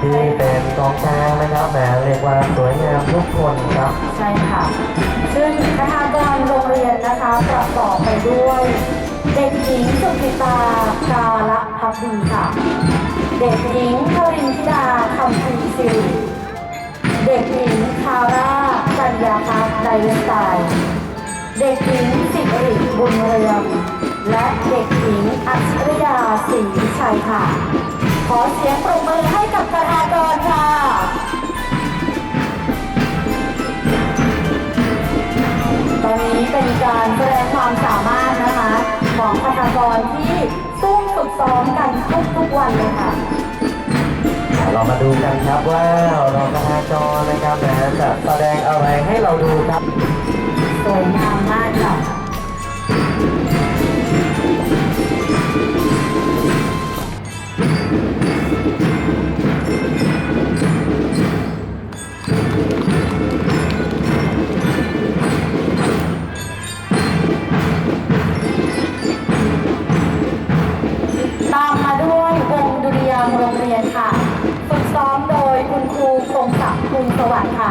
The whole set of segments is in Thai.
ที่เป็นกองกลางนะครับนะเรียกว่าสวยงามทุกคนครับ ใช่ค่ะ ซึ่งประธานกรโรงเรียนนะคะประกอบไปด้วย เด็กหญิงสุกิตากาละพักดีค่ะ เด็กหญิงครินทิดาคำพีสิริเด็กหญิงคาร่ากัญญาพัฒน์ไดเวสไตล์เด็กหญิงสิริบุญเรืองและเด็กหญิงอัจฉริยาศรีชัยค่ะ อเสียงปรบมือให้กับประธานกรค่ะตอนนี้เป็นการแสดงความสามารถนะคะของประชากรที่ซุ่มฝึกซ้อมกันทุกๆวันเลยค่ะเรามาดูกันครับว่ารองพนากรนะครับนะจะแสดงอะไรให้เราดูครับสวยงามมากค่ะ ภูมิสวัสดิ์ค่ะ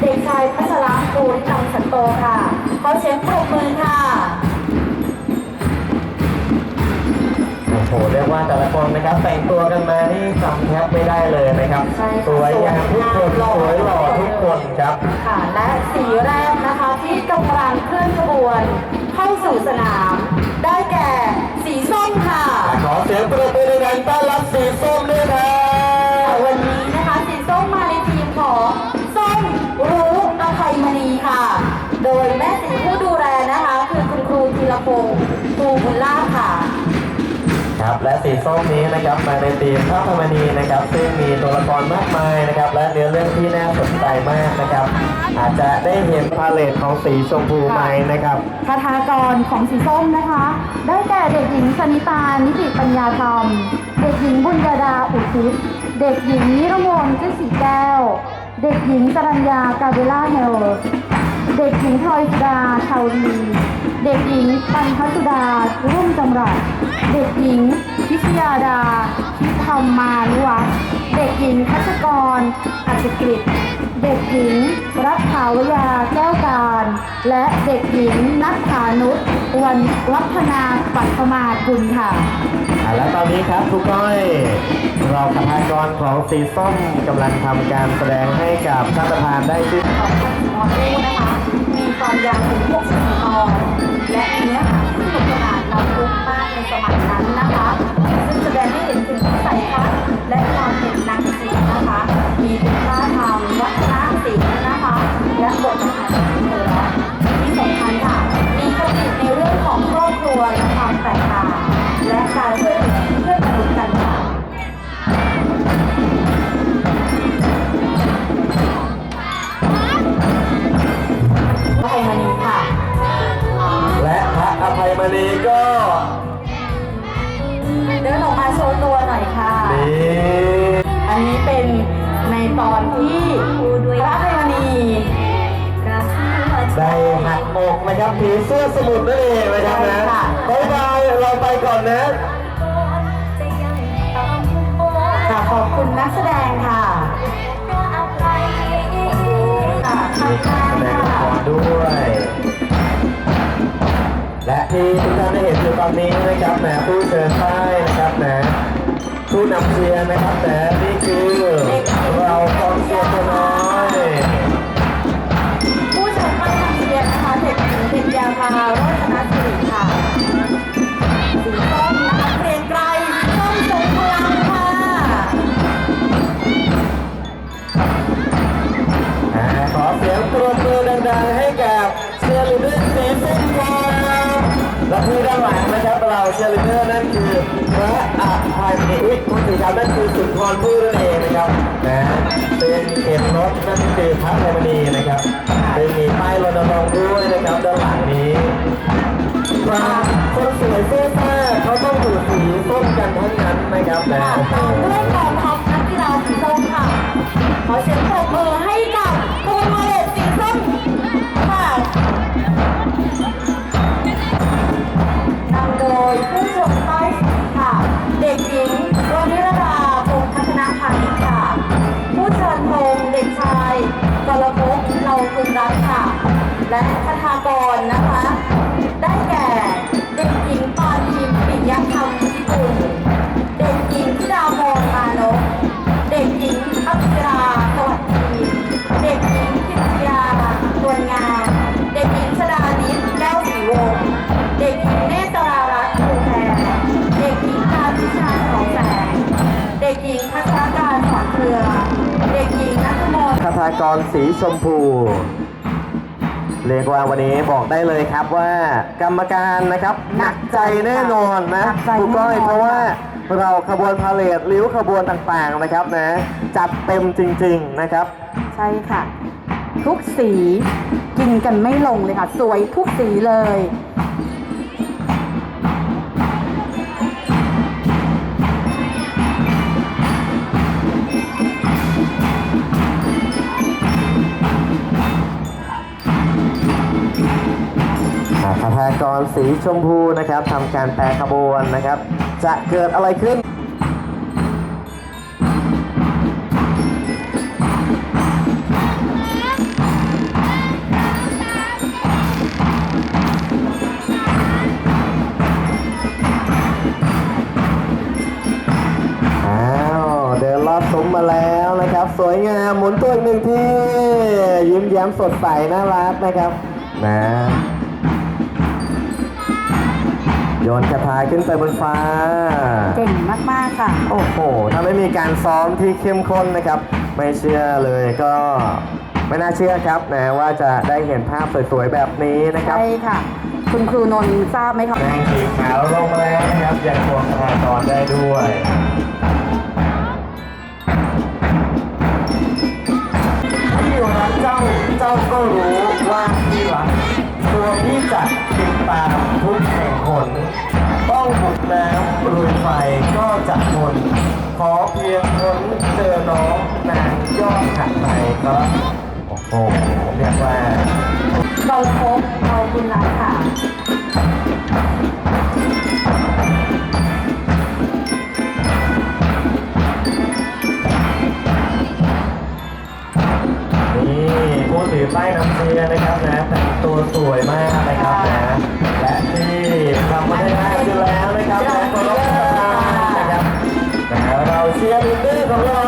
เด็กชายพัชระภูริตังสันโตค่ะ ขอเสียงปรบมือค่ะ หเรียกว่าแต่ละคนนะครับแต่งตัวกันมานี่จำแทบไม่ได้เลยนะครับใช่ค่ะสวยงามทุกคนสวยหล่อทุกคนครับค่ะและสีแรกนะคะที่กำลังเคลื่อนขบวน เข้าสู่สนาม ได้แก่สีส้มค่ะ ขอเสียงปรบมือดังๆต้อนรับสีส้มด้วย ส้มนี้นะครับมาในทีมพระพรณีนะครับซึ่งมีตัวละครมากมายนะครับ และเนื้อเรื่องที่น่าสนใจมากนะครับ อาจจะได้เห็นพาเลทของสีชมพูไหมนะครับคาถากรของสีส้มนะคะ ได้แก่เด็กหญิงสนิตานิติปัญญาธรรม เด็กหญิงบุญญาดาอุทิศเด็กหญิงนิรมนต์ชื่อสีแก้ว เด็กหญิงสรัญญากาเบล่าเฮล เด็กหญิงพลอยสุดาชาวดี เด็กหญิงปันพัสุดารุ่มจำรัดเด็กหญิงพิชยาดาพิธรรมานุวัฒน์เด็กหญิงพัชกรอัจกฤษเด็กหญิงรัฐาวยาแก้วการ และเด็กหญิงนัทธานุชวันวัฒนาปัตมาคุณค่ะ และตอนนี้ครับครูก้อยรองประธานกรของสีส้มกำลังทำการแสดงให้กับท่านประธานได้ชื่นของพันธุ์มนะคะ มีตอนยาวถึง64ตอน และเนื้อหาที่สนุกสนานล้ำลึกมากในสมัยนั้นนะคะ ซึ่งแสดงให้เห็นถึงวิสัยทัศน์และความเป็นนักศิลป์นะคะ มีถึง อันนี้เป็นในตอนที่พระไพมณีได้หักอกนะครับผีเสื้อสมุทรนั่นเองนะครับนะบ๊ายบายเราไปก่อนนะค่ะขอบคุณนักแสดงค่ะค่ะทำงานแสดงละค่ะครด้วย และที่ทุกท่านได้เห็นอยู่ตอนนี้นะครับนะผู้เชิญป้ายนะครับนะ ผู้นำเชียร์นะครับแต่นี่คือเรากองเชียร์ตัวน้อยผู้ชมไปทำเชียร์นะคะเด็กหญิงเพ็ญญาภาโรจนสิริค่ะสีส้มนะคะเกรียงไกรสีส้มทรงพลังค่ะขอเสียงปรบมือดังๆให้กับเชียร์ลีดเดอร์สีส้มครับและผู้ด้านหลังนะครับเราเชียร์ลีดเดอร์นั่นคือ พระอภัยมณีอุ๊ยคุณสีครับนั่นคือสุนทรผู้นั่นเองนะครับนะเป็นเข็มรถนั่นคือพระอภัยมณีนะครับเป็นมีป้ายรณรงค์ด้วยนะครับด้านหลังนี้ครับคนสวยเสื้อผ้าเขาต้องอยู่สีส้มกันทั้งนั้นนะครับนะค่ะตามด้วยกองทัพนักกีฬาสีส้มค่ะขอเสียงปรบมือให้กับตูนมาเลตสีส้มค่ะนำโดยผู้ รสีชมพู เรียกว่าวันนี้บอกได้เลยครับว่ากรรมการนะครับหนักใจแน่นอนนะหนักใจครูก้อยแน่นอน เพราะว่าเราขบวนพาเลทริ้วขบวนต่างๆนะครับนะจัดเต็มจริง ๆนะครับ ใช่ค่ะ ทุกสีกินกันไม่ลงเลยค่ะ สวยทุกสีเลยากรสีชมพูนะครับทำการแปรขบวนนะครับ จะเกิดอะไรขึ้นอ้าวเดินลอดซุ้มมาแล้วนะครับ สวยงามหมุนตัวอีกหนึ่งที่ยิ้มแย้มสดใสน่ารักนะครับนะ โยนกระทายขึ้นไปบนฟ้า เก่งมากๆค่ะ โอ้โห ถ้าไม่มีการซ้อมที่เข้มข้นนะครับ ไม่เชื่อเลยก็ไม่น่าเชื่อครับนะว่าจะได้เห็นภาพสวยๆแบบนี้นะครับ ใช่ค่ะ คุณครูนนท์ทราบไหมคะแดงสีขาวลงมาแล้วนะครับยังควงสถากรได้ด้วยที่รักเจ้าเจ้าก็รู้ว่าที่รักตัวพี่จัดติดตามทุก นต้องบุกน้ำรุยไฟก็จะทน ขอเพียงคนเจอน้องนางยอดขัดไหนครับ โอ้โหเรียกว่าเราพบเราคุณรักค่ะ อป้ายนำเชียร์นะครับนะแต่งตัวสวยมากนะครับนะและที่ทำมาได้ง่ายอยู่แล้วนะครับและก็รบกวนนะครับนะเราเชียร์ลีดเดอร์ของเรา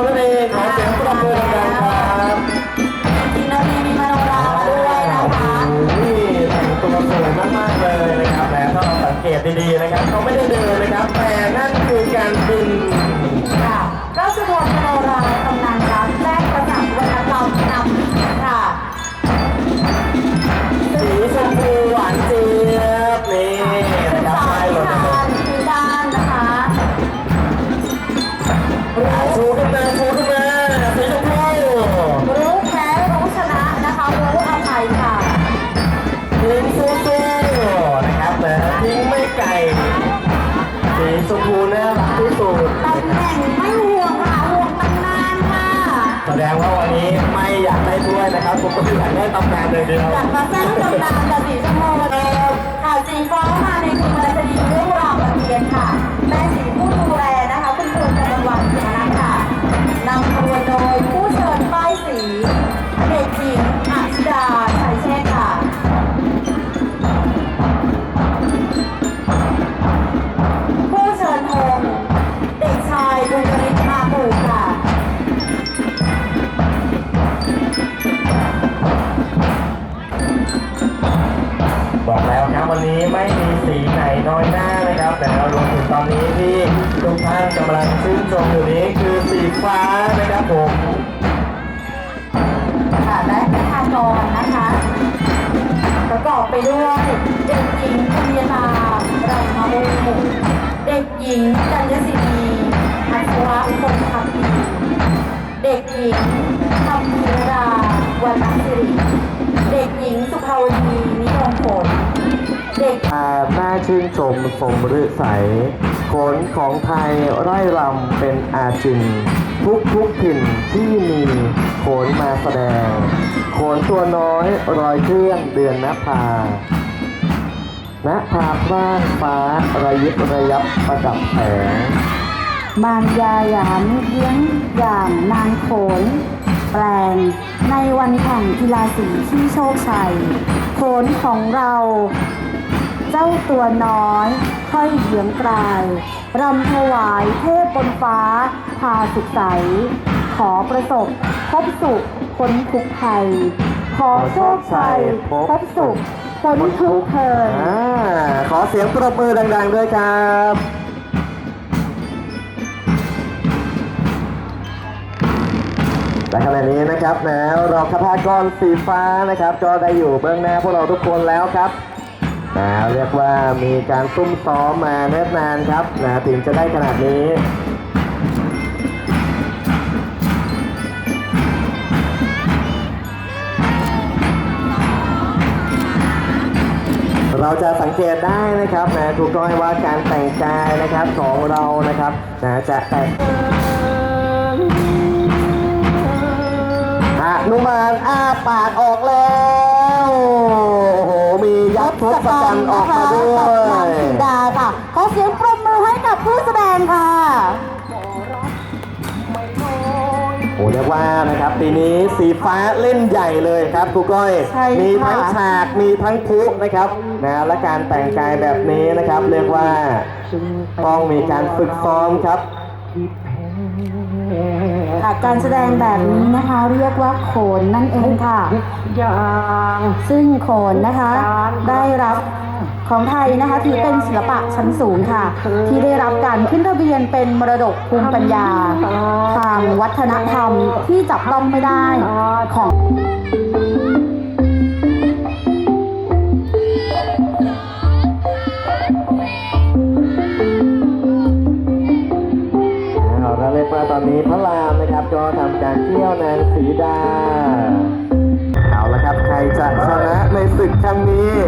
นะครับผมก็อยากได้ตำแหน่งเลยเดียวอยากมาสร้างตำนานกับสีชมพูเลยค่ะสีฟ้ามาในคืนวันคดีเรื่องราวตะเพียันนี้ไม่มีสีไหนน้อยหน้านะครับ แต่เรารวมถึงตอนนี้ที่ทุกท่านกำลังชื่นชมอยู่นี้คือสีฟ้านะครับผมค่ะและประธานกรนะคะ ประกอบไปด้วยเด็กหญิงกัญญาตาไรมาโมเด็กหญิงกัญญศินีอัศวะคนขับดีเด็กหญิง น่าชื่นชมสมฤทัยขนของไทยไร่รำเป็นอาจิน ทุกทุกถิ่นที่มีโขนมาแสดง โขนตัวน้อยรอยเครื่องเดือนนภาณภาพร่างฟ้าระยิบระยับประดับแสงมารยาหยามเยี้ยงอย่างนางโขน แปลงในวันแข่งกีฬาสีที่โชคชัย โขนของเรา เจ้าตัวน้อยค่อยเหยืองกลายรำถวายเทพบนฟ้า พาสุขใส ขอประสบพบสุขพ้นทุกข์ภัย ขอโชคชัยพบสุขพ้นทุกเทินอ่าขอเสียงปรบมือดังๆด้วยครับและขณะนี้นะครับนะรองคทากรสีฟ้านะครับ ก็ได้อยู่เบื้องหน้าพวกเราทุกคนแล้วครับ นะเรียกว่ามีการซุ่มซ้อมมาเนิ่นนานครับนะถึงจะได้ขนาดนี้เราจะสังเกตได้นะครับนะทุกก้อยว่าการแต่งกายนะครับของเรานะครับนะจะแตกหานุมานอ้าปากออกแล้ว ทศกัณฐ์ออกมาด้วกับนางยสีดาค่ะ ขอเสียงปรบมือให้กับผู้แสดงค่ะโอ้เรียกว่านะครับปีนี้สีฟ้าเล่นใหญ่เลยครับครูก้อยใช่ค่ะมีทั้งฉากมีทั้งพลุนะครับนะและการแต่งกายแบบนี้นะครับ เรียกว่าต้องมีการฝึกซ้อมครับค่ะ การแสดงแบบนี้นะคะ เรียกว่าโขนนั่นเองค่ะซึ่งโขนนะคะ ได้รับของไทยนะคะถือเป็นศิลปะชั้นสูงค่ะ ที่ได้รับการขึ้นทะเบียนเป็นมรดกภูมิปัญญา ทางวัฒนธรรมที่จับต้องไม่ได้ของ เที่ยวนางสีดา เอาละครับใครจะชนะในศึกครั้งนี้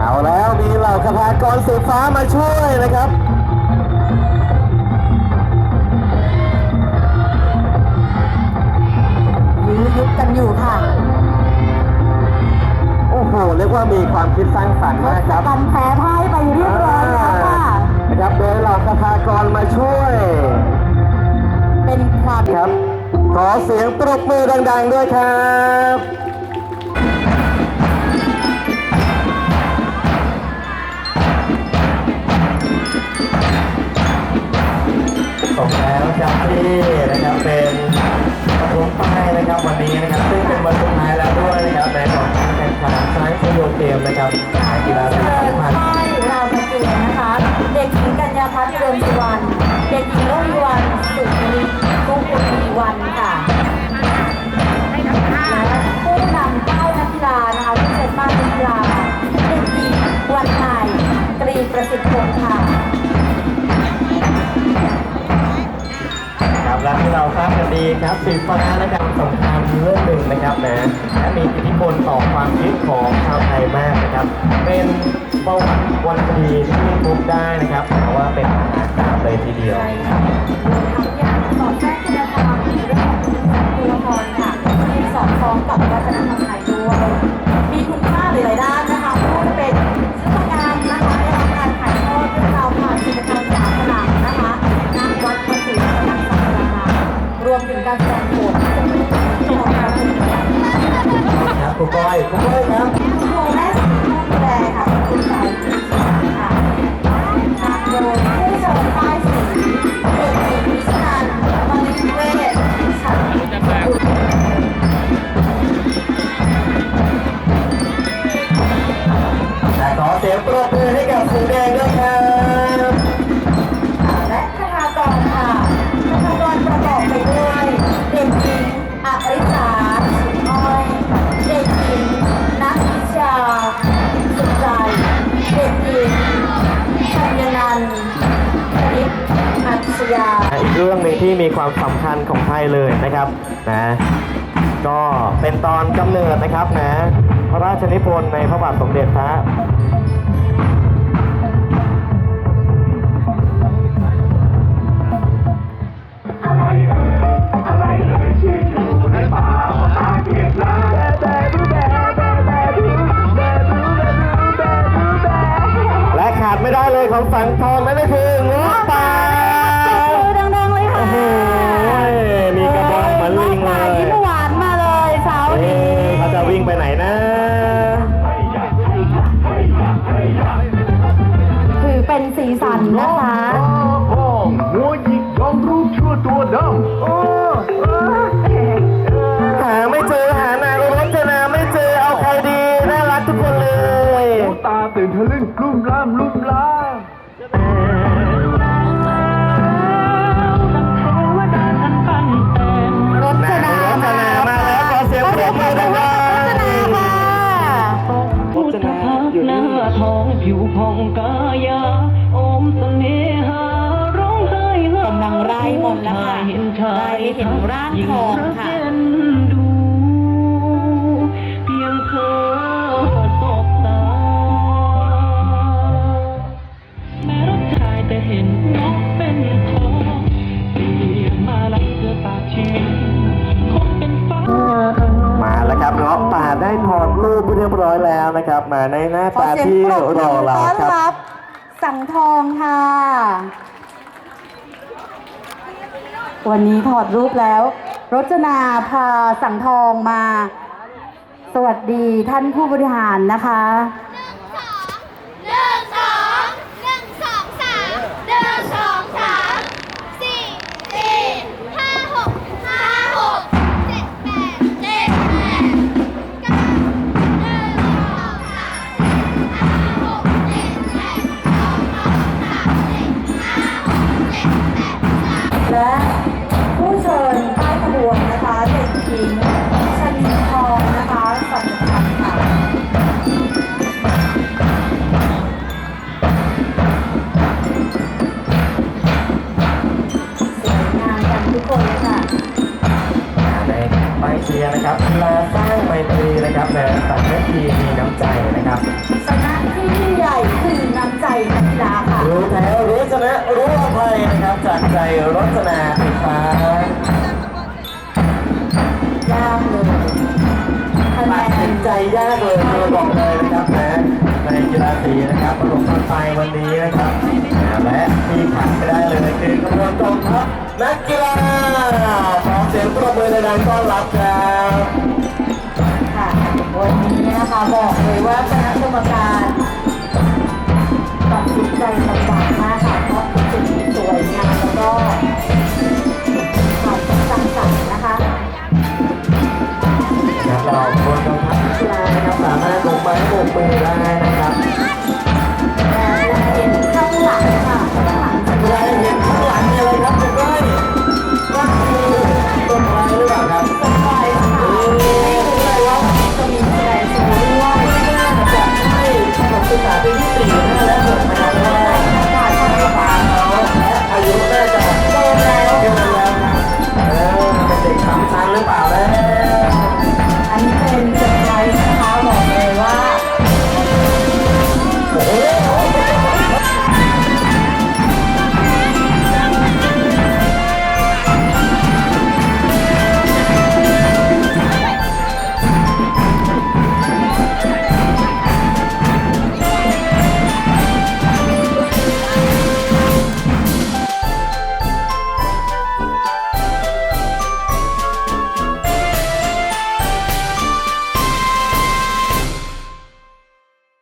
เอาแล้วมีเหล่าคทากรสีฟ้ามาช่วยนะครับ ยื้อยุดกันอยู่ค่ะ โอ้โห เรียกว่ามีความคิดสร้างสรรค์มากครับกันแพ้พ่ายไปเรียบร้อยแล้วค่ะนะครับโดยเหล่าคทากรมาช่วย เป็นความครับ ขอเสียงปรบมือดังๆด้วยครับสมแล้วจากที่นะครับ นะครับวันนี้นะครับซึ่งเป็นวันสุดท้ายแล้วด้วยนะครับในของการแข่งขันช้างชโยเกมนะครับกีฬาสีเชิญพันธ์ป้ายราวตะเกียงนะคะ เด็กหญิงกัญญาพัฒน์เรืองสุวรรณเด็กหญิงรุ่งวันสุริกุ้งปุรีวันค่ะและผู้นำเป้านักกีฬานะคะ ครับสีฟ้านะครับสำคัญเรื่องหนึ่งนะครับนะและมีอิทธิพลต่อความคิดของชาวไทยมากนะครับ เป็นประวัติวันคดีที่ทุกได้นะครับเพราะว่าเป็นมหากาเลยทีเดียวใช่ค่ะทำอยางสอดแทรกคุณธรรมในเรื่องของตัวละครค่ะที่สอดคล้องกับวัฒนธรรมไทยด้วยมีคุณค่าหลายๆด้านนะคะไม่ การแสดงโขนที่จะเป็นที่ของการเป็นการครับครูก้อยครูก้อยครับโคแม่สีแดงค่ะคุณสายที่สามค่ะันอีกเรื่องหนึ่งที่มีความสำคัญของไทยเลยนะครับนะก็เป็นตอนกำเนิดนะครับนะพระราชนิพนธ์ในพระบาทสมเด็จพระ เลยของสังทองนั่นก็คือ เห็นร่างทองค่ะยิ่รักเอ็นดูเพียงเธอสบตาแม้รักชายแต่เห็นน้องเป็นทองเปลี่ยนมาลักเสื้อตาชีวิตคงเป็นฟ้ามาแล้วครับเงาะป่าได้ถอดรูปเรียบร้อยแล้วนะครับ มาในหน้าขอตาเสียงที่ปรบมืรออเราต้อนครับรับ สังทองค่ะ วันนี้ถอดรูปแล้ว รจนาพาสังทองมา สวัสดีท่านผู้บริหารนะคะหนึ่งสองหนึ่งสองสามหนึ่งสองสามสี่สี่ห้าหกห้าหกเจ็ดแปดเจ็ดแปดเก้าหนึ่งสองสามห้าหกเจ็ดแปดสองสองสามสี่ห้าหกเจ็ดแปด และ ใบเชียร์นะครับกีฬาสร้างไมตรีนะครับในสัตว์ทีมีน้ำใจนะครับชนะที่ยิ่งใหญ่คือน้ำใจนักกีฬาค่ะ รู้แท้รู้ชนะรู้อภัยนะครับจากใจรจนาติฟ้ายากเลยคะแนตัดสินนใจยากเลยเธอบอกเลยนะครับนะในกีฬาสีนะครับประลงกันไปวันนี้นะครับและที่ขาดไม่ได้เลยคือขบวนกองทัพ นักกีฬาขอเสียงปรบมือดังๆต้อนรับครับค่ะวันนี้นะคะบอกเลยว่าคณะกรรมการตัดสินใจลำบากมากค่ะเพราะสิ่งที่สวยงามแล้วก็ความสร้างสรรค์นะคะนะครับเราบนกองทัพกีฬานะครับสามารถลงไม้โบกมือได้นะ